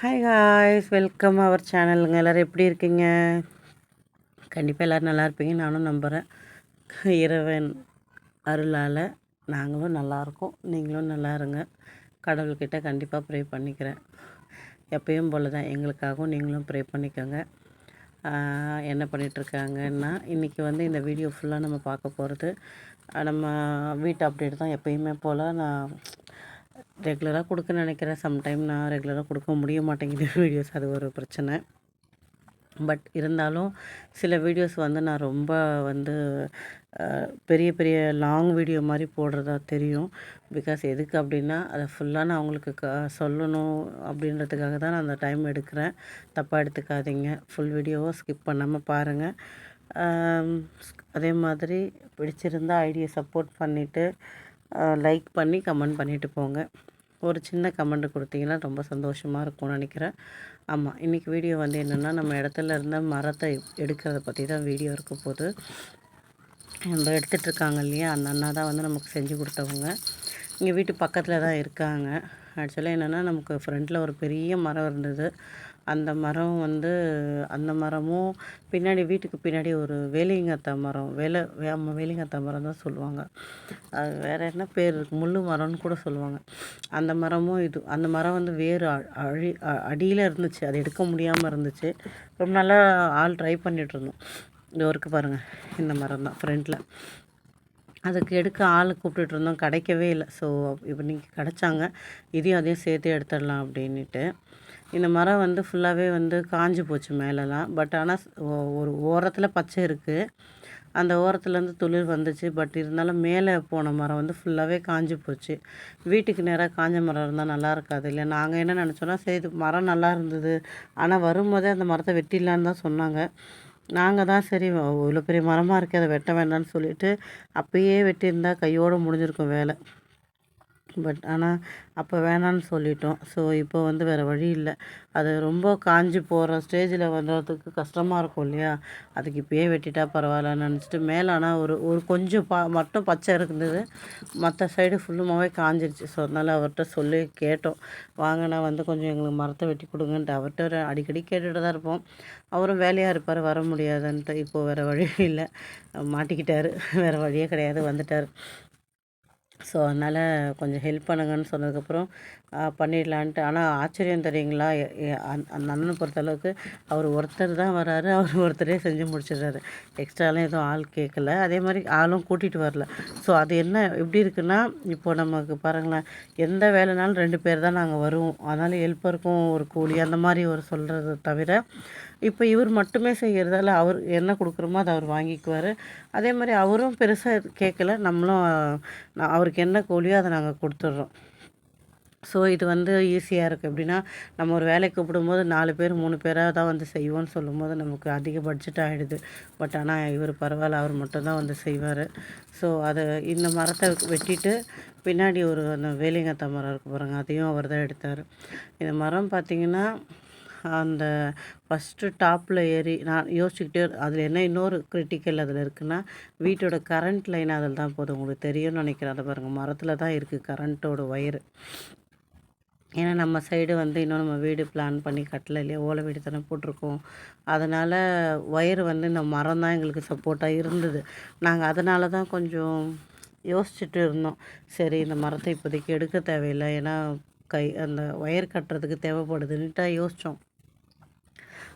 Hi ஹாய்ஸ் welcome அவர் சேனலுங்க எல்லோரும் எப்படி இருக்கீங்க? கண்டிப்பாக எல்லோரும் நல்லா இருப்பீங்க நானும் நம்புகிறேன் இறைவன் அருளால் நாங்களும் நல்லா இருக்கோம். நீங்களும் நல்லா இருங்க. கடவுள்கிட்ட கண்டிப்பாக ப்ரே பண்ணிக்கிறேன். எப்பயும் போல் தான் எங்களுக்காகவும் நீங்களும் ப்ரே பண்ணிக்கோங்க. என்ன பண்ணிகிட்ருக்காங்கன்னா இன்றைக்கி வந்து இந்த வீடியோ ஃபுல்லாக நம்ம பார்க்க போகிறது நம்ம வீட்டு அப்டேட் தான் எப்பயுமே போல் நான் ரெகுலராக கொடுக்க நினைக்கிறேன். சம்டைம் நான் ரெகுலராக கொடுக்க முடிய மாட்டேங்குது. வீடியோஸ் அது ஒரு பிரச்சனை. பட் இருந்தாலும் சில வீடியோஸ் வந்து நான் ரொம்ப வந்து பெரிய பெரிய லாங் வீடியோ மாதிரி போடுறதா தெரியும். பிகாஸ் எதுக்கு அப்படின்னா அதை ஃபுல்லாக நான் அவங்களுக்கு க சொல்லணும் அப்படின்றதுக்காக தான் நான் அந்த டைம் எடுக்கிறேன். தப்பாக எடுத்துக்காதீங்க. ஃபுல் வீடியோவை ஸ்கிப் பண்ணாமல் பாருங்கள் அதே மாதிரி பிடிச்சிருந்தா ஐடியை சப்போர்ட் பண்ணிவிட்டு லைக் பண்ணி கமெண்ட் பண்ணிவிட்டு போங்க. ஒரு சின்ன கமெண்ட் கொடுத்தீங்கன்னா ரொம்ப சந்தோஷமாக இருக்கும்னு நினைக்கிறேன். ஆமாம் இன்றைக்கி வீடியோ வந்து என்னென்னா நம்ம இடத்துல இருந்த மரத்தை எடுக்கிறத பற்றி தான் வீடியோ இருக்க போகுது. நம்ம எடுத்துகிட்ருக்காங்க இல்லையா? அந்த அண்ணா தான் வந்து நமக்கு செஞ்சு கொடுத்தவங்க. இங்கே வீட்டு பக்கத்தில் தான் இருக்காங்க. ஆக்சுவலாக என்னென்னா நமக்கு ஃப்ரண்ட்டில் ஒரு பெரிய மரம் இருந்தது. அந்த மரம் வந்து அந்த மரமும் பின்னாடி வீட்டுக்கு பின்னாடி ஒரு வேலிங்கத்தா மரம் வேலை ஆமாம் வேலிங்கத்தா மரம் தான் சொல்லுவாங்க. அது வேறு என்ன பேர் இருக்குது முள்ளு மரம்னு கூட சொல்லுவாங்க. அந்த மரமும் இது அந்த மரம் வந்து வேறு அழி அ- அடியில் இருந்துச்சு. அது எடுக்க முடியாமல் இருந்துச்சு. ரொம்ப நல்லா ஆள் ட்ரை பண்ணிட்டு இருந்தோம். இந்த ஒர்க்கு பாருங்கள் இந்த மரம் தான் ஃப்ரண்ட்டில் அதுக்கு எடுக்க ஆள் கூப்பிட்டுட்டு இருந்தோம். கிடைக்கவே இல்லை. ஸோ இப்போ நீங்கள் கிடச்சாங்க. இதையும் அதையும் சேர்த்து எடுத்துடலாம் அப்படின்ட்டு இந்த மரம் வந்து ஃபுல்லாகவே வந்து காஞ்சி போச்சு மேலெலாம். பட் ஆனால் ஒரு ஓரத்தில் பச்சை இருக்குது அந்த ஓரத்துலேருந்து துளிர் வந்துச்சு. பட் இருந்தாலும் மேலே போன மரம் வந்து ஃபுல்லாகவே காஞ்சி போச்சு. வீட்டுக்கு நேராக காஞ்ச மரம் இருந்தால் நல்லா இருக்காது. இல்லை நாங்கள் என்ன நினச்சோன்னா சரி மரம் நல்லா இருந்தது. ஆனால் வரும்போதே அந்த மரத்தை வெட்டிடலான்னு தான் சொன்னாங்க. நாங்கள் தான் சரி இவ்வளோ பெரிய மரமாக இருக்குது அதை வெட்ட வேண்டாம்னு சொல்லிட்டு அப்பயே வெட்டியிருந்தால் கையோடு முடிஞ்சிருக்கும் வேலை. பட் ஆனால் அப்போ வேணான்னு சொல்லிட்டோம். ஸோ இப்போ வந்து வேறு வழி இல்லை. அது ரொம்ப காஞ்சு போகிற ஸ்டேஜில் வர்றதுக்கு கஷ்டமாக இருக்கும் இல்லையா? அதுக்கு இப்பயே வெட்டிட்டா பரவாயில்லன்னு நினச்சிட்டு மேலே ஆனால் ஒரு ஒரு கொஞ்சம் பா மட்டும் பச்சை இருந்தது. மற்ற சைடு ஃபுல்லுமாகவே காஞ்சிருச்சு. ஸோ அதனால் அவர்கிட்ட சொல்லி கேட்டோம். வாங்கினா வந்து கொஞ்சம் எங்களுக்கு மரத்தை வெட்டி கொடுங்கன்ட்டு. அவர்கிட்ட ஒரு அடிக்கடி கேட்டுகிட்டு தான் இருப்போம். அவரும் வேலையாக இருப்பார் வர முடியாதுன்ட்டு. இப்போது வேறு வழி இல்லை. மாட்டிக்கிட்டார். வேறு வழியே கிடையாது. வந்துட்டார். ஸோ அதனால் கொஞ்சம் ஹெல்ப் பண்ணுங்கன்னு சொன்னதுக்கப்புறம் பண்ணிடலான்ட்டு. ஆனால் ஆச்சரியம் தெரியுங்களா? அந்த அண்ணனை பொறுத்தளவுக்கு அவர் ஒருத்தர் தான் வராரு. அவர் ஒருத்தரே செஞ்சு முடிச்சிடுறாரு. எக்ஸ்ட்ராலாம் எதுவும் ஆள் கேட்கல. அதே மாதிரி ஆளும் கூட்டிகிட்டு வரல. ஸோ அது என்ன எப்படி இருக்குன்னா இப்போ நமக்கு பாருங்களேன் எந்த வேலைனாலும் ரெண்டு பேர் தான் நாங்கள் வருவோம். அதனால் ஹெல்ப்பருக்கும் ஒரு கூலி அந்த மாதிரி ஒரு சொல்கிறத தவிர இப்போ இவர் மட்டுமே செய்கிறதால அவர் என்ன கொடுக்குறோமோ அதை அவர் வாங்கிக்குவார். அதே மாதிரி அவரும் பெருசாக கேட்கல. நம்மளும் நான் அவருக்கு என்ன கூலியோ அதை நாங்கள் கொடுத்துட்றோம். ஸோ இது வந்து ஈஸியாக இருக்குது எப்படின்னா நம்ம ஒரு வேலைக்கு கூப்பிடும்போது நாலு பேர் மூணு பேராக தான் வந்து செய்வோம்னு சொல்லும்போது நமக்கு அதிக பட்ஜெட் ஆகிடுது பட் ஆனால் இவர் பரவாயில்ல அவர் மட்டும்தான் வந்து செய்வார். ஸோ அதை இந்த மரத்தை வெட்டிட்டு பின்னாடி ஒரு அந்த வேலிங்கத்த மரம் இருக்கு பாருங்க அதையும் அவர் தான் எடுத்தார். இந்த மரம் பார்த்திங்கன்னா அந்த ஃபஸ்ட்டு டாப்பில் ஏறி நான் யோசிச்சுக்கிட்டே அதில் என்ன இன்னொரு கிரிட்டிக்கல் அதில் இருக்குன்னா வீட்டோட கரண்ட் லைன் அதில் தான் போதும் உங்களுக்கு தெரியும்னு நினைக்கிறேன். அதை பாருங்கள் மரத்தில் தான் இருக்குது கரண்ட்டோட ஒயரு ஏன்னா நம்ம சைடு வந்து இன்னும் நம்ம வீடு பிளான் பண்ணி கட்டல இல்லையா? ஓலை வீடு தானே போட்டிருக்கோம். அதனால் ஒயர் வந்து இந்த மரம் தான் எங்களுக்கு சப்போர்ட்டாக இருந்தது. நாங்கள் அதனால தான் கொஞ்சம் யோசிச்சுட்டு இருந்தோம். சரி இந்த மரத்தை இப்போதைக்கு எடுக்க தேவையில்லை. ஏன்னா கை அந்த ஒயர் கட்டுறதுக்கு தேவைப்படுதுன்னுட்டா யோசித்தோம்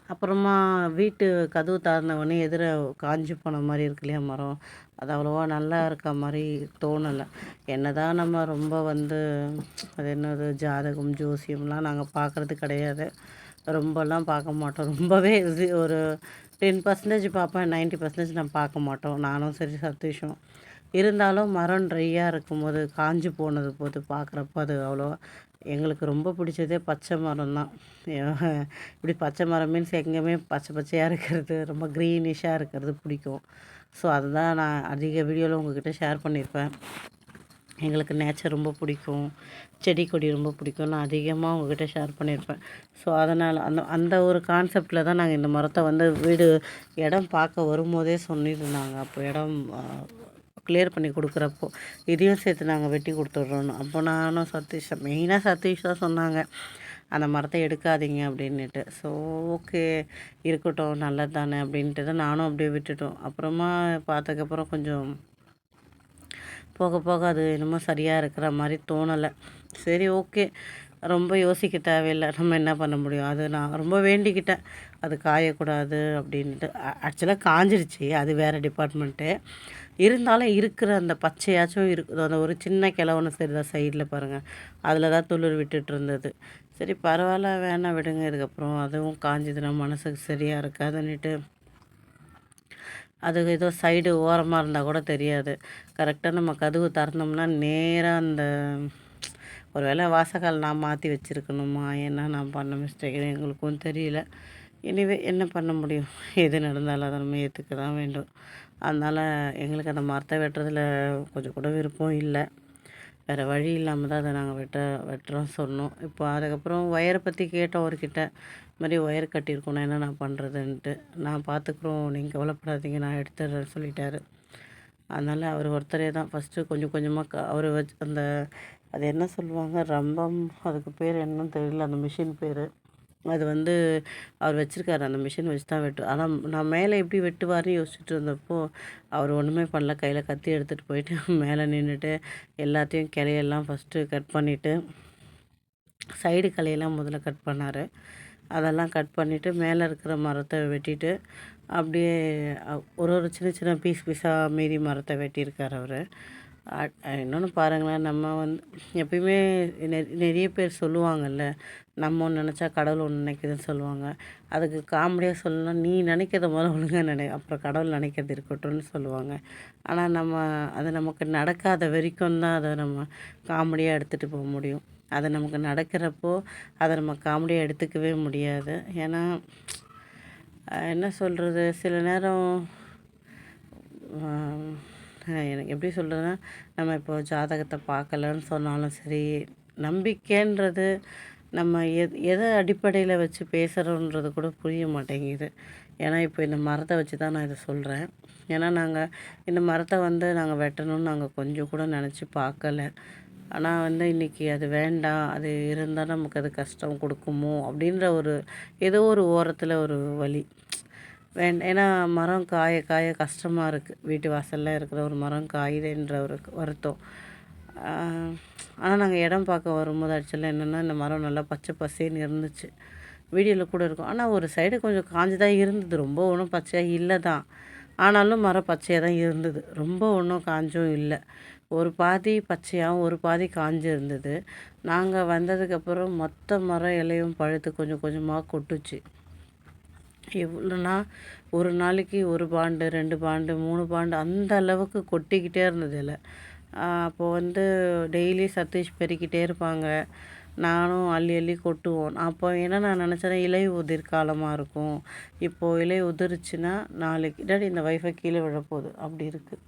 அப்புறமா வீட்டு கதவு திறந்தவொடனே எதிர காஞ்சி போன மாதிரி இருக்கு இல்லையா மரம்? அது அவ்வளோவா நல்லா இருக்க மாதிரி தோணலை. என்னதான் நம்ம ரொம்ப வந்து அது என்னது ஜாதகம் ஜோசியம்லாம் நாங்கள் பார்க்குறது கிடையாது. ரொம்பலாம் பார்க்க மாட்டோம். ரொம்பவே ஒரு டென் பர்சன்டேஜ் பார்ப்பேன் நைன்ட்டி பர்சன்டேஜ் நான் பார்க்க மாட்டோம். நானும் சரி சதீஷும். இருந்தாலும் மரம் ட்ரையாக இருக்கும்போது காஞ்சு போனது போது பார்க்குறப்ப அது அவ்வளோ எங்களுக்கு ரொம்ப பிடிச்சதே பச்சை மரம் தான். இப்படி பச்சை மரம் மீன்ஸ் எங்கேயுமே பச்சை பச்சையாக இருக்கிறது ரொம்ப க்ரீனிஷாக இருக்கிறது பிடிக்கும். ஸோ அதுதான் நான் அதிக வீடியோவில் உங்ககிட்ட ஷேர் பண்ணியிருப்பேன். எங்களுக்கு நேச்சர் ரொம்ப பிடிக்கும் செடி கொடி ரொம்ப பிடிக்கும் நான் அதிகமாக உங்ககிட்ட ஷேர் பண்ணியிருப்பேன். ஸோ அதனால் அந்த அந்த ஒரு கான்செப்டில் தான் நாங்கள் இந்த மரத்தை வந்து வீடு இடம் பார்க்க வரும்போதே சொல்லியிருந்தாங்க அப்போ இடம் கிளியர் பண்ணி கொடுக்குறப்போ இதையும் சேர்த்து நாங்கள் வெட்டி கொடுத்துட்றோன்னு அப்போ நானும் சதீஷ் மெயினாக சதீஷ் தான் சொன்னாங்க. அந்த மரத்தை எடுக்காதீங்க அப்படின்னுட்டு. ஸோ ஓகே இருக்கட்டும் நல்லது தானே அப்படின்ட்டு தான் நானும் அப்படியே விட்டுட்டோம். அப்புறமா பார்த்ததுக்கப்புறம் கொஞ்சம் போக போக அது என்னமோ சரியாக இருக்கிற மாதிரி தோணலை. சரி ஓகே ரொம்ப யோசிக்க தேவையில்லை. நம்ம என்ன பண்ண முடியும்? அது நான் ரொம்ப வேண்டிக்கிட்டேன். அது காயக்கூடாது அப்படின்ட்டு. ஆக்சுவலாக காஞ்சிருச்சு. அது வேறு டிபார்ட்மெண்ட்டு இருந்தாலும் இருக்கிற அந்த பச்சையாச்சும் இருக்குது. அந்த ஒரு சின்ன கிழவனு சரி தான் சைடில் பாருங்கள் அதில் தான் துளிர் விட்டுட்டு இருந்தது. சரி பரவாயில்ல. வேணாம் விடுங்க. இதுக்கப்புறம் அதுவும் காஞ்சதுன்னா மனசுக்கு சரியாக இருக்காதுன்னுட்டு. அது ஏதோ சைடு ஓரமாக இருந்தால் கூட தெரியாது. கரெக்டாக நம்ம கதவு திறந்தோம்னா நேராக அந்த ஒரு வேளை வாசக்கால் நான் மாற்றி வச்சுருக்கணுமா? என்ன நான் பண்ண மிஸ்டேக் எங்களுக்கும் தெரியல. இனிவே என்ன பண்ண முடியும்? எது நடந்தாலும் அதை நம்ம ஏற்றுக்க தான் வேண்டும். அதனால் எங்களுக்கு அந்த மரத்தை வெட்டுறதுல கொஞ்சம் கூட விருப்பம் இல்லை. வேறு வழி இல்லாமல் தான் அதை நாங்கள் வெட்ட வெட்டுறோம் சொன்னோம். இப்போ அதுக்கப்புறம் ஒயரை பற்றி கேட்டோம் அவர்கிட்ட. இது மாதிரி ஒயர் கட்டியிருக்கணும் என்ன நான் பண்ணுறதுன்ட்டு நான் பார்த்துக்குறோம் நீங்கள் கவலைப்படாதீங்க நான் எடுத்துடுறேன்னு சொல்லிட்டாரு. அதனால் அவர் ஒருத்தரே தான். ஃபஸ்ட்டு கொஞ்சம் கொஞ்சமாக க அவர் வச்சு அந்த அது என்ன சொல்லுவாங்க? ரம்பம். அதுக்கு பேர் என்னன்னு தெரியல. அந்த மிஷின் பேர். அது வந்து அவர் வச்சுருக்காரு. அந்த மிஷின் வச்சு தான் வெட்டு. ஆனால் நான் மேலே எப்படி வெட்டுவார்னு யோசிச்சுட்டு இருந்தப்போ அவர் ஒன்றுமே பண்ணல. கையில் கத்தி எடுத்துகிட்டு போயிட்டு மேலே நின்றுட்டு எல்லாத்தையும் கிளையெல்லாம் ஃபஸ்ட்டு கட் பண்ணிவிட்டு சைடு கலையெல்லாம் முதல்ல கட் பண்ணார். அதெல்லாம் கட் பண்ணிவிட்டு மேலே இருக்கிற மரத்தை வெட்டிட்டு அப்படியே ஒரு ஒரு சின்ன சின்ன பீஸ் பீஸாக மீதி மரத்தை வெட்டியிருக்கார் அவர். இன்னொன்று பாருங்களேன் நம்ம வந்து எப்பயுமே நெ நிறைய பேர் சொல்லுவாங்கல்ல நம்ம ஒன்று நினச்சா கடவுள் ஒன்று நினைக்குதுன்னு சொல்லுவாங்க. அதுக்கு காமெடியாக சொல்லணும்னா நீ நினைக்கிறத முதல்ல ஒழுங்காக நினை அப்புறம் கடவுள் நினைக்கிறது இருக்கட்டும்னு சொல்லுவாங்க. ஆனால் நம்ம அது நமக்கு நடக்காத வரைக்கும் தான் அதை நம்ம காமெடியாக எடுத்துகிட்டு போக முடியும். அது நமக்கு நடக்கிறப்போ அதை நம்ம காமெடியாக எடுத்துக்கவே முடியாது. ஏன்னா என்ன சொல்கிறது சில நேரம் எனக்கு எப்படி சொல்கிறதுன்னா நம்ம இப்போ ஜாதகத்தை பார்க்கலன்னு சொன்னாலும் சரி நம்பிக்கைன்றது நம்ம எதை அடிப்படையில் வச்சு பேசுகிறோன்றது கூட புரிய மாட்டேங்குது. ஏன்னா இப்போ இந்த மரத்தை வச்சு தான் நான் இதை சொல்கிறேன் ஏன்னா நாங்கள் இந்த மரத்தை வந்து நாங்கள் வெட்டணும்னு நாங்கள் கொஞ்சம் கூட நினச்சி பார்க்கல. ஆனால் வந்து இன்றைக்கி அது வேண்டாம் அது இருந்தால் நமக்கு அது கஷ்டம் கொடுக்குமோ அப்படின்ற ஒரு ஏதோ ஒரு ஓரத்தில் ஒரு வழி வேண்ட ஏன்னா மரம் காய காய கஷ்டமாக இருக்குது வீட்டு வாசலில் இருக்கிற ஒரு மரம் காயுதுன்ற ஒரு வருத்தம். ஆனால் நாங்கள் இடம் பார்க்க வரும்போது ஆக்சுவலாக என்னென்னா இந்த மரம் நல்லா பச்சை பசேன்னு இருந்துச்சு. வீடியோவில் கூட இருக்கும். ஆனால் ஒரு சைடு கொஞ்சம் காஞ்சு தான் இருந்தது. ரொம்ப ஒன்றும் பச்சையாக இல்லை தான். ஆனாலும் மரம் பச்சையாக தான் இருந்தது. ரொம்ப ஒன்றும் காஞ்சும் இல்லை. ஒரு பாதி பச்சையாகவும் ஒரு பாதி காஞ்சி இருந்தது. நாங்கள் வந்ததுக்கப்புறம் மொத்த மரம் இலையும் பழுத்து கொஞ்சம் கொஞ்சமாக கொட்டுச்சு. எவ்வளோனா ஒரு நாளைக்கு ஒரு பாண்டு ரெண்டு பாண்டு மூணு பாண்டு அந்த அளவுக்கு கொட்டிக்கிட்டே இருந்தது இலை. அப்போது வந்து டெய்லி சதீஷ் பெருக்கிட்டே இருப்பாங்க. நானும் அள்ளி அள்ளி கொட்டுவோம். அப்போ என்ன நான் நினச்சேன் இலை உதிர் காலமாக இருக்கும். இப்போது இலை உதிர்ச்சுன்னா நாளைக்கு டாடி இந்த வைஃபை கீழே விழப்போகுது. அப்படி இருக்குது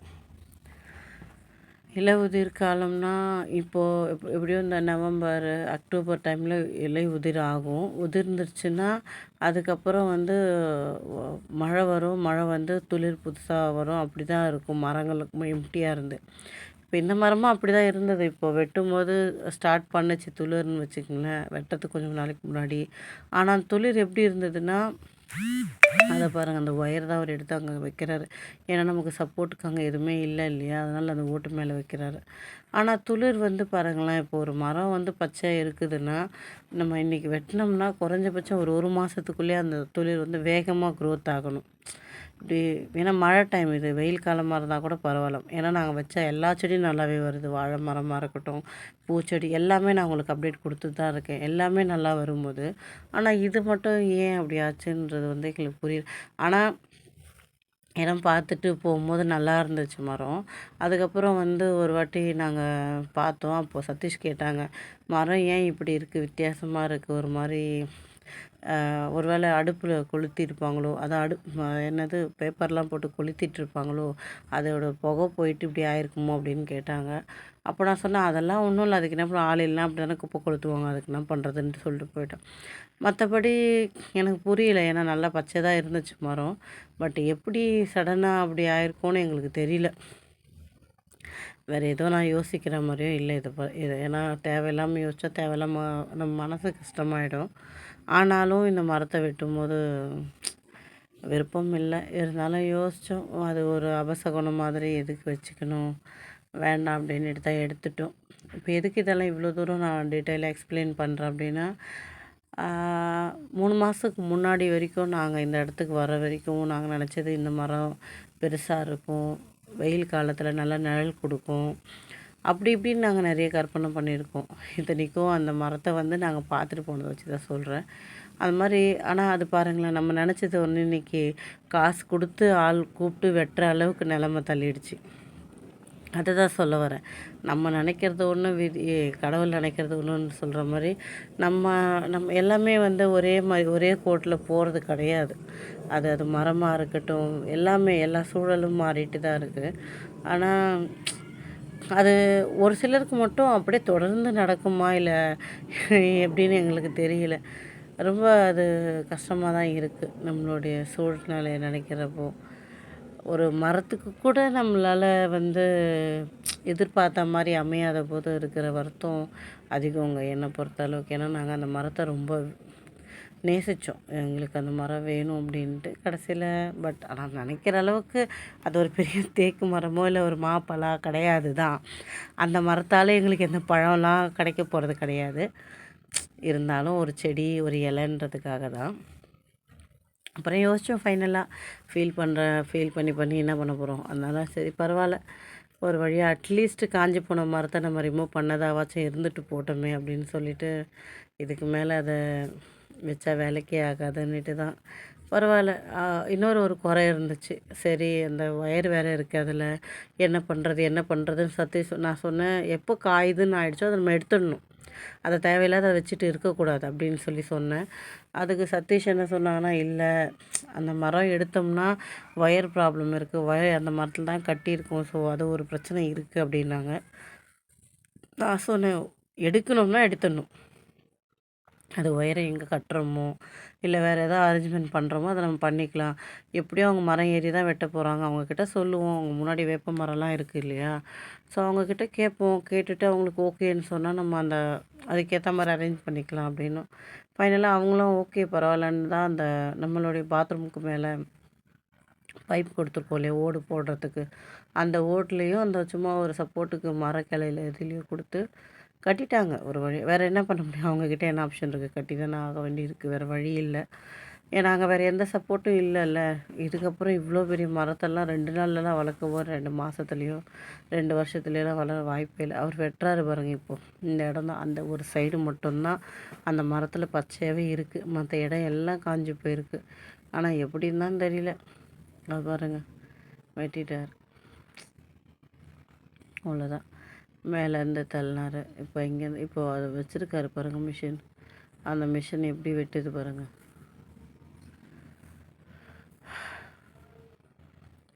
இலையுதிர் காலம்னா இப்போது எப் எப்படியும் இந்த நவம்பர் அக்டோபர் டைமில் இலை உதிர் ஆகும். உதிர்ந்துருச்சுன்னா அதுக்கப்புறம் வந்து மழை வரும். மழை வந்து துளிர் புதுசாக வரும். அப்படி தான் இருக்கும் மரங்களுக்கும் எம்டியாக இருந்து. இப்போ இந்த மரமும் அப்படி தான் இருந்தது. இப்போ வெட்டும்போது ஸ்டார்ட் பண்ணுச்சு துளிர்னு வச்சுக்கோங்களேன். வெட்டத்துக்கு கொஞ்சம் நாளைக்கு முன்னாடி. ஆனால் துளிர் எப்படி இருந்ததுன்னா அதை பாருங்கள் அந்த ஒயர் தான் அவர் எடுத்து அங்கே வைக்கிறாரு. ஏன்னா நமக்கு சப்போர்ட்டுக்கு அங்கே எதுவுமே இல்லை இல்லையா? அதனால் அந்த ஓட்டு மேலே வைக்கிறாரு. ஆனால் துளிர் வந்து பாருங்களேன் இப்போ ஒரு மரம் வந்து பச்சையாக இருக்குதுன்னா நம்ம இன்றைக்கி வெட்டினோம்னா குறைஞ்சபட்சம் ஒரு ஒரு மாதத்துக்குள்ளேயே அந்த துளிர் வந்து வேகமாக க்ரோத் ஆகணும். இப்படி ஏன்னா மழை டைம் இது வெயில் காலமாக இருந்தால் கூட பரவாயில்ல. ஏன்னா நாங்கள் வச்ச எல்லா செடியும் நல்லாவே வருது. வாழை மரமாக இருக்கட்டும் பூச்செடி எல்லாமே நான் உங்களுக்கு அப்டேட் கொடுத்துட்டு தான் இருக்கேன். எல்லாமே நல்லா வரும்போது. ஆனால் இது மட்டும் ஏன் அப்படி ஆச்சுன்றது வந்து எங்களுக்கு புரியல. ஆனால் இடம் பார்த்துட்டு போகும்போது நல்லா இருந்துச்சு மரம். அதுக்கப்புறம் வந்து ஒரு வாட்டி நாங்கள் பார்த்தோம். அப்போது சதீஷ் கேட்டாங்க மரம் ஏன் இப்படி இருக்குது வித்தியாசமாக இருக்குது ஒரு மாதிரி ஒரு வேளை அடுப்பில் கொளுத்திருப்பாங்களோ அதான் அடு என்னது பேப்பர்லாம் போட்டு கொளுத்திட்டுருப்பாங்களோ அதோட புகை போயிட்டு இப்படி ஆயிருக்குமோ அப்படின்னு கேட்டாங்க. அப்போ நான் சொன்னேன் அதெல்லாம் ஒன்றும் இல்லை அதுக்கு என்ன ஆள் இல்லை அப்படி தானே குப்பை கொளுத்துவாங்க அதுக்கு என்ன பண்ணுறதுன்ட்டு சொல்லிட்டு போயிட்டேன். மற்றபடி எனக்கு புரியல ஏன்னா நல்லா பச்சை தான் இருந்துச்சு மரம் பட் எப்படி சடனாக அப்படி ஆயிருக்கும்னு எங்களுக்கு தெரியல. வேறு எதுவும் நான் யோசிக்கிற மாதிரியும் இல்லை இது ப இது ஏன்னா தேவையில்லாமல் யோசித்தா தேவையில்லாமல் நம்ம மனசு கஷ்டமாயிடும். ஆனாலும் இந்த மரத்தை வெட்டும்போது விருப்பம் இல்லை. இருந்தாலும் யோசித்தோம் அது ஒரு அபசகுணம் மாதிரி எதுக்கு வச்சுக்கணும் வேண்டாம் அப்படின்னு தான் எடுத்துட்டோம். இப்போ எதுக்கு இதெல்லாம் இவ்வளோ தூரம் நான் டீட்டெயிலாக எக்ஸ்பிளைன் பண்ணுறேன் அப்படின்னா மூணு மாதத்துக்கு முன்னாடி வரைக்கும் நாங்கள் இந்த இடத்துக்கு வர வரைக்கும் நாங்கள் நினச்சது இந்த மரம் பெருசாக இருக்கும் வெயில் காலத்தில் நல்லா நிழல் கொடுக்கும் அப்படி இப்படின்னு நாங்கள் நிறைய கற்பனை பண்ணியிருக்கோம். இத்தனைக்கும் அந்த மரத்தை வந்து நாங்கள் பார்த்துட்டு போனதை வச்சு தான் சொல்கிறேன் அது மாதிரி ஆனால் அது பாருங்களேன் நம்ம நினச்சது ஒன்று இன்னைக்கு காசு கொடுத்து ஆள் கூப்பிட்டு வெட்டுற அளவுக்கு நிலமை தள்ளிடுச்சு. அதை தான் சொல்ல வரேன். நம்ம நினைக்கிறது ஒன்று விதி கடவுள் நினைக்கிறது ஒன்றுன்னு சொல்கிற மாதிரி நம்ம நம்ம எல்லாமே வந்து ஒரே மாதிரி ஒரே கோட்டில் போகிறது கிடையாது. அது அது மரமாக இருக்கட்டும் எல்லாமே எல்லா சூழலும் மாறிட்டு தான் இருக்குது ஆனால் அது ஒரு சிலருக்கு மட்டும் அப்படியே தொடர்ந்து நடக்குமா இல்லை எப்படின்னு எங்களுக்கு தெரியல. ரொம்ப அது கஷ்டமாக தான் இருக்குது நம்மளுடைய சூழ்நிலையை நினைக்கிறப்போ. ஒரு மரத்துக்கு கூட நம்மளால் வந்து எதிர்பார்த்த மாதிரி அமையாத போது இருக்கிற வருத்தம் அதிகங்க என்னை பொறுத்த அளவுக்கு. ஏன்னா நாங்கள் அந்த மரத்தை ரொம்ப நேசித்தோம் எங்களுக்கு அந்த மரம் வேணும் அப்படின்ட்டு கடைசியில் பட் ஆனால் நினைக்கிற அளவுக்கு அது ஒரு பெரிய தேக்கு மரமோ இல்லை ஒரு மாப்பழா கிடையாது தான். அந்த மரத்தால் எங்களுக்கு எந்த பழம்லாம் கிடைக்க போகிறது கிடையாது. இருந்தாலும் ஒரு செடி ஒரு இலைன்றதுக்காக தான். அப்புறம் யோசித்தோம் ஃபைனலாக ஃபீல் பண்ணுற ஃபீல் பண்ணி பண்ணி என்ன பண்ண போகிறோம் அதனால சரி பரவாயில்ல. ஒரு வழியாக அட்லீஸ்ட் காஞ்சி போன மரத்தை நம்ம ரிமூவ் பண்ணதாவாச்சும் இருந்துட்டு போட்டோமே அப்படின்னு சொல்லிட்டு இதுக்கு மேலே அதை வச்சா வேலைக்கே ஆகாதுன்னுட்டு தான் பரவாயில்ல இன்னொரு ஒரு குறை இருந்துச்சு. சரி அந்த ஒயர் வேறு இருக்குது அதில். என்ன பண்ணுறது என்ன பண்ணுறதுன்னு சத்தி சொ- நான் சொன்னேன் எப்போ காயுதுன்னு ஆயிடுச்சோ அதை நம்ம எடுத்துடணும். அதை தேவையில்லாத அதை வச்சுட்டு இருக்கக்கூடாது அப்படின்னு சொல்லி சொன்னேன். அதுக்கு சதீஷ் என்ன சொன்னாங்கன்னா இல்லை அந்த மரம் எடுத்தோம்னா ஒயர் ப்ராப்ளம் இருக்குது ஒயர் அந்த மரத்தில் தான் கட்டியிருக்கோம். ஸோ அது ஒரு பிரச்சனை இருக்குது அப்படின்னாங்க. நான் சொன்னேன் எடுக்கணும்னா எடுத்துடணும். அது ஒயரை எங்கே கட்டுறோமோ இல்லை வேறு எதாவது அரேஞ்ச்மெண்ட் பண்ணுறோமோ அதை நம்ம பண்ணிக்கலாம். எப்படியும் அவங்க மரம் ஏறி தான் வெட்ட போகிறாங்க அவங்கக்கிட்ட சொல்லுவோம். அவங்க முன்னாடி வேப்ப மரம்லாம் இருக்குது இல்லையா? ஸோ அவங்கக்கிட்ட கேட்போம். கேட்டுட்டு அவங்களுக்கு ஓகேன்னு சொன்னால் நம்ம அந்த அதுக்கேற்ற மாதிரி அரேஞ்ச் பண்ணிக்கலாம் அப்படின்னு. ஃபைனலாக அவங்களும் ஓகே பரவாயில்லன்னு தான் அந்த நம்மளுடைய பாத்ரூமுக்கு மேலே பைப் கொடுத்துருக்கோம் இல்லையா? ஓடு போடுறதுக்கு. அந்த ஓட்லேயும் அந்த சும்மா ஒரு சப்போர்ட்டுக்கு மரக்கிளையில் இதுலேயும் கொடுத்து கட்டிட்டாங்க. ஒரு வழி வேறு என்ன பண்ண முடியும்? அவங்கக்கிட்ட என்ன ஆப்ஷன் இருக்குது கட்டி தானே ஆக வேண்டியிருக்கு. வேறு வழி இல்லை. ஏன்னா அங்கே வேறு எந்த சப்போர்ட்டும் இல்லைல்ல. இதுக்கப்புறம் இவ்வளோ பெரிய மரத்தெல்லாம் ரெண்டு நாள்லலாம் வளர்க்கவோ ரெண்டு மாதத்துலேயோ ரெண்டு வருஷத்துலேயெல்லாம் வளர வாய்ப்பே இல்லை. அவர் வெட்டுறாரு பாருங்க இப்போது இந்த இடம் தான். அந்த ஒரு சைடு மட்டும்தான். அந்த மரத்தில் பச்சையாகவே இருக்குது மற்ற இடம் எல்லாம் காஞ்சி போயிருக்கு. ஆனால் எப்படின்னு தான் தெரியல. அது பாருங்கள் வெட்டிட்டார். அவ்வளோதான் மேலேருந்து தள்ளினாரு. இப்போ இங்கேருந்து இப்போது அதை வச்சுருக்காரு பாருங்கள் மிஷின் அந்த மிஷின் எப்படி வெட்டுது பாருங்கள்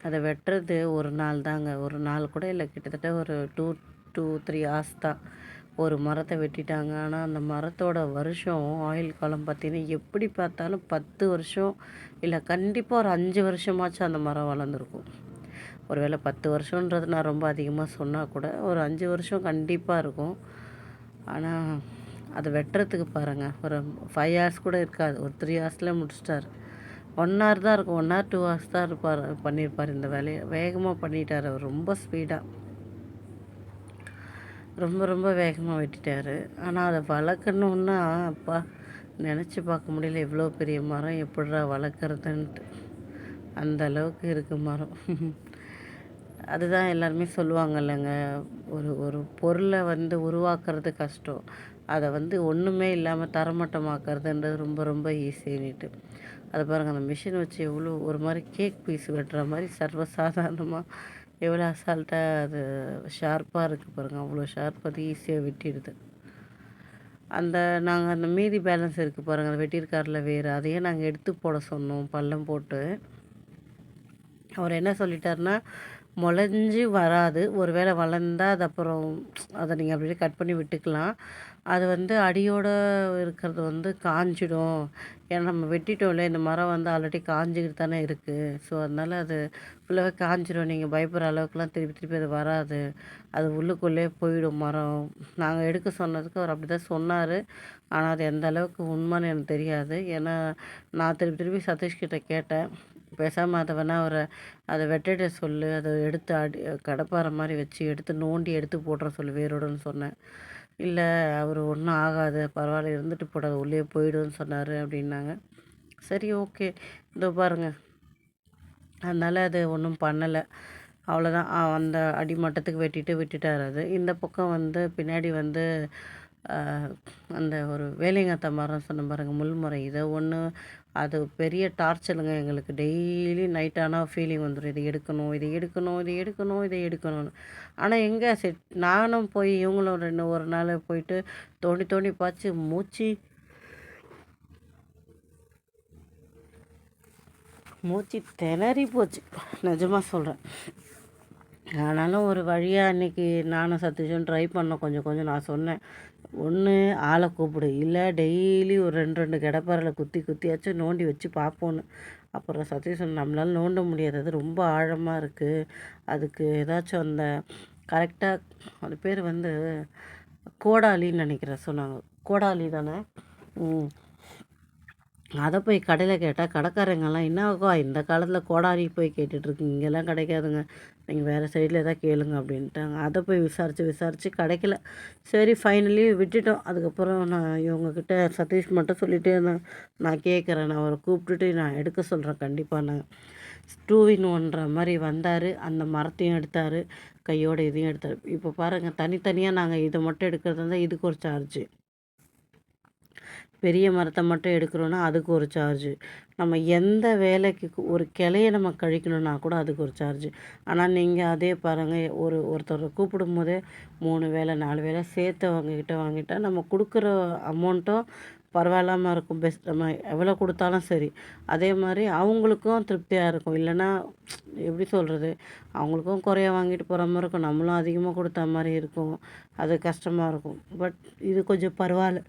அதை வெட்டுறது ஒரு நாள் தாங்க. ஒரு நாள் கூட இல்லை கிட்டத்தட்ட ஒரு டூ டூ த்ரீ ஹார்ஸ் தான். ஒரு மரத்தை வெட்டிட்டாங்க. ஆனால் அந்த மரத்தோட வருஷம் ஆயுள் காலம் பார்த்தீங்கன்னா எப்படி பார்த்தாலும் பத்து வருஷம் இல்லை கண்டிப்பாக ஒரு அஞ்சு வருஷமாச்சும் அந்த மரம் வளர்ந்துருக்கும். ஒருவேளை பத்து வருஷன்றது நான் ரொம்ப அதிகமாக சொன்னால் கூட ஒரு அஞ்சு வருஷம் கண்டிப்பாக இருக்கும். ஆனால் அதை வெட்டுறதுக்கு பாருங்கள் ஒரு ஃபைவ் ஹவர்ஸ் கூட இருக்காது. ஒரு த்ரீ ஹவர்ஸில் முடிச்சிட்டார். ஒன் ஹவர் தான் இருக்கும். ஒன் ஹவர் டூ ஹவர்ஸ் தான் இருப்பார் பண்ணியிருப்பார் இந்த வேலையை. வேகமாக பண்ணிட்டார் அவர். ரொம்ப ஸ்பீடாக ரொம்ப ரொம்ப வேகமாக வெட்டிட்டார். ஆனால் அதை வளர்க்கணுன்னா அப்பா நினச்சி பார்க்க முடியல. இவ்வளோ பெரிய மரம் எப்படிடா வளர்க்குறதுன்ட்டு. அந்த அளவுக்கு இருக்குது மரம். அதுதான் எல்லாருமே சொல்லுவாங்கல்லங்க. ஒரு ஒரு பொருளை வந்து உருவாக்குறது கஷ்டம். அதை வந்து ஒன்றுமே இல்லாமல் தரமட்டமாக்குறதுன்றது ரொம்ப ரொம்ப ஈஸின்னுட்டு அதை பாருங்கள் அந்த மிஷின் வச்சு எவ்வளோ ஒரு மாதிரி கேக் பீஸ் வெட்டுற மாதிரி சர்வசாதாரணமாக எவ்வளோ அசால்ட்டாக அது ஷார்ப்பாக இருக்குது பாருங்கள் அவ்வளோ ஷார்ப் அது ஈஸியாக வெட்டிடுது. அந்த நாங்கள் அந்த மீதி பேலன்ஸ் இருக்குது பாருங்கள் அந்த வெட்டியிருக்காரில் வேறு அதையே நாங்கள் எடுத்து போட சொன்னோம் பள்ளம் போட்டு. அவர் என்ன சொல்லிட்டாருன்னா முளைஞ்சி வராது. ஒருவேளை வளர்ந்தால் அது அப்புறம் அதை நீங்கள் அப்படியே கட் பண்ணி விட்டுக்கலாம். அது வந்து அடியோடு இருக்கிறது வந்து காஞ்சிடும். ஏன்னா நம்ம வெட்டிட்டோம்ல இந்த மரம் வந்து ஆல்ரெடி காஞ்சிக்கிட்டு தானே இருக்குது ஸோ அதனால் அது ஃபுல்லாகவே காஞ்சிடும் நீங்கள் பயப்படுற அளவுக்குலாம் திருப்பி திருப்பி அது வராது. அது உள்ளுக்குள்ளே போயிடும் மரம். நாங்கள் எடுக்க சொன்னதுக்கு அவர் அப்படி தான் சொன்னார். ஆனால் அது எந்த அளவுக்கு உண்மைன்னு எனக்கு தெரியாது. ஏன்னா நான் திருப்பி திருப்பி சதீஷ்கிட்ட கேட்டேன். பேசாமல் அதை வேணால் அவரை அதை வெட்டிட சொல்லு அதை எடுத்து அடி கடப்பாறை மாதிரி வச்சு எடுத்து நோண்டி எடுத்து போடுற சொல்லு வேரோடுன்னு சொன்னேன். இல்லை அவர் ஒன்றும் ஆகாது பரவாயில்ல இருந்துட்டு போடாது உள்ளே போயிடுன்னு சொன்னார் அப்படின்னாங்க. சரி ஓகே இதோ பாருங்கள் அதனால் அது ஒன்றும் பண்ணலை. அவ்வளோதான் அந்த அடிமட்டத்துக்கு வெட்டிட்டு விட்டுட்டார் அது. இந்த பக்கம் வந்து பின்னாடி வந்து அந்த ஒரு வேலைங்காத்த மரம் சொன்ன பாருங்கள் முள்முறை இதை ஒன்று அது பெரிய டார்ச்சருங்க எங்களுக்கு. டெய்லி நைட் ஆனால் ஃபீலிங் வந்துடும் இதை எடுக்கணும் இதை எடுக்கணும் இதை எடுக்கணும் இதை எடுக்கணும்னு. ஆனால் எங்கே செட் நானும் போய் இவங்களும் ரெண்டு ஒரு நாள் போயிட்டு தோண்டி தோண்டி பார்த்து மூச்சு மூச்சு திணறி போச்சு. நிஜமாக சொல்கிறேன் ஆனாலும் ஒரு வழியாக அன்றைக்கி நானும் சத்திஷும் ட்ரை பண்ணோம். கொஞ்சம் கொஞ்சம் நான் சொன்னேன். ஒன்று ஆளை கூப்பிடு. இல்லை டெய்லி ஒரு ரெண்டு ரெண்டு கிடப்பாரில் குத்தி குத்தியாச்சும் நோண்டி வச்சு பார்ப்போன்னு. அப்புறம் சதீஷன் நம்மளால் நோண்ட முடியாதது ரொம்ப ஆழமாக இருக்குது அதுக்கு ஏதாச்சும் அந்த கரெக்டாக அது பேர் வந்து கோடாலின்னு நினைக்கிறேன் சொன்னாங்க. கோடாலி தானே? அதை போய் கடையில் கேட்டால் கடைக்காரங்கெல்லாம் என்ன ஆகும்? இந்த காலத்தில் கோடாரி போய் கேட்டுட்ருக்குங்க இங்கெல்லாம் கிடைக்காதுங்க. நீங்கள் வேறு சைடில் எதாவது கேளுங்க அப்படின்ட்டாங்க. அதை போய் விசாரித்து விசாரித்து கிடைக்கல. சரி ஃபைனலி விட்டுட்டோம். அதுக்கப்புறம் நான் இவங்கக்கிட்ட சதீஷ் மட்டும் சொல்லிகிட்டே இருந்தேன் நான் கேட்குறேன் நான் அவரை கூப்பிட்டுட்டு நான் எடுக்க சொல்கிறேன் கண்டிப்பாக நான் டூ இன் ஒன்ற மாதிரி வந்தார். அந்த மரத்தையும் எடுத்தார். கையோடு இதையும் எடுத்தார். இப்போ பாருங்கள் தனித்தனியாக நாங்கள் இதை மட்டும் எடுக்கிறது இருந்தால் இதுக்கு ஒரு சார்ஜு பெரிய மரத்தை மட்டும் எடுக்கிறோன்னா அதுக்கு ஒரு சார்ஜு நம்ம எந்த வேலைக்கு ஒரு கிளையை நம்ம கழிக்கணுன்னா கூட அதுக்கு ஒரு சார்ஜு ஆனால் நீங்கள் அதே பாருங்கள் ஒரு ஒருத்தரை கூப்பிடும் போதே மூணு வேலை நாலு வேலை சேர்த்து அவங்கக்கிட்ட வாங்கிட்டால் நம்ம கொடுக்குற அமௌண்ட்டும் பரவாயில்லாமல் இருக்கும். பெஸ்ட் நம்ம எவ்வளோ கொடுத்தாலும் சரி. அதே மாதிரி அவங்களுக்கும் திருப்தியாக இருக்கும். இல்லைன்னா எப்படி சொல்கிறது அவங்களுக்கும் குறைய வாங்கிட்டு போகிற மாதிரி இருக்கும். நம்மளும் அதிகமாக கொடுத்த மாதிரி இருக்கும். அது கஷ்டமாக இருக்கும். பட் இது கொஞ்சம் பரவாயில்ல.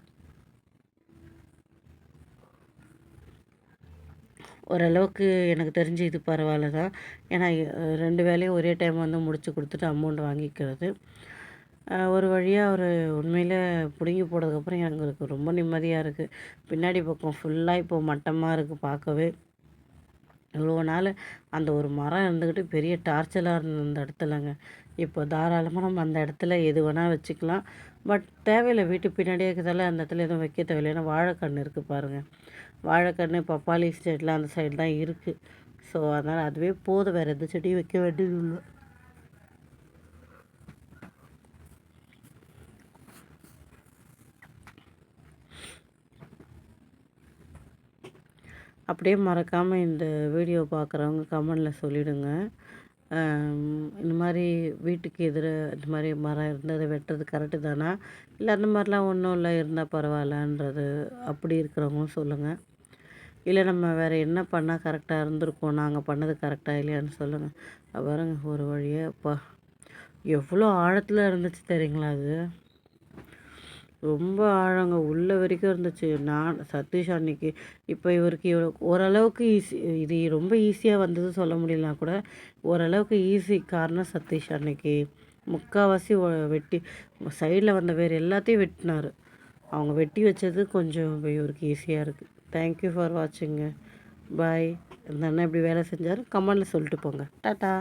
ஓரளவுக்கு எனக்கு தெரிஞ்சு இது பரவாயில்ல தான். ஏன்னா ரெண்டு வேலையும் ஒரே டைம் வந்து முடித்து கொடுத்துட்டு அமௌண்ட் வாங்கிக்கிறது. ஒரு வழியாக அவர் உண்மையில் பிடுங்கி போனதுக்கப்புறம் எங்களுக்கு ரொம்ப நிம்மதியாக இருக்குது பின்னாடி பக்கம் ஃபுல்லாக இப்போ மட்டமாக இருக்குது பார்க்கவே. இவ்வளோ நாள் அந்த ஒரு மரம் இருந்துக்கிட்டு பெரிய டார்ச்சலாக இருந்த அந்த இடத்துலங்க. இப்போ தாராளமாக நம்ம அந்த இடத்துல எது வேணால் வச்சுக்கலாம். பட் தேவையில்லை வீட்டு பின்னாடியே இருக்கிறதால அந்த இடத்துல எதுவும் வைக்க தேவையில்லை. ஏன்னா வாழைக்கன்று இருக்குது பாருங்கள் வாழைக்கன்று பப்பாளி செடிலாம் அந்த சைடு தான் இருக்குது ஸோ அதனால் அதுவே போதும். வேறு எந்த செடியும் வைக்க வேண்டியது இல்லை. அப்படியே மறக்காமல் இந்த வீடியோ பார்க்குறவங்க கமெண்டில் சொல்லிவிடுங்க இந்த மாதிரி வீட்டுக்கு எதிர இந்த மாதிரி மரம் இருந்தது வெட்டுறது கரெக்டு தானா? இல்லை அந்த மாதிரிலாம் ஒன்றும் இல்லை இருந்தால் பரவாயில்லன்றது அப்படி இருக்கிறவங்களும் சொல்லுங்கள் இல்லை நம்ம வேறு என்ன பண்ணால் கரெக்டாக இருந்திருக்கோம்? நாங்கள் பண்ணது கரெக்டாக இல்லையான்னு சொல்லுங்கள் பாருங்க ஒரு வழியாக அப்பா எவ்வளோ ஆழத்தில் இருந்துச்சு தெரியுங்களா அது? ரொம்ப ஆழங்க உள்ள வரைக்கும் இருந்துச்சு. நான் சதீஷ் அன்னைக்கு இப்போ இவருக்கு இவ்வளோ ஓரளவுக்கு ஈஸி இது ரொம்ப ஈஸியாக வந்தது சொல்ல முடியலனா கூட ஓரளவுக்கு ஈஸி காரணம் சதீஷ் அன்னைக்கு. முக்கால்வாசி வெட்டி சைடில் வந்த வேறு எல்லாத்தையும் வெட்டினார். அவங்க வெட்டி வச்சது கொஞ்சம் இவருக்கு ஈஸியாக இருக்குது தேங்க்யூ ஃபார் வாட்சிங்க பாய் இந்த அண்ணன் இப்படி வேலை செஞ்சார். கமெண்டில் சொல்லிட்டு போங்க. டாட்டா.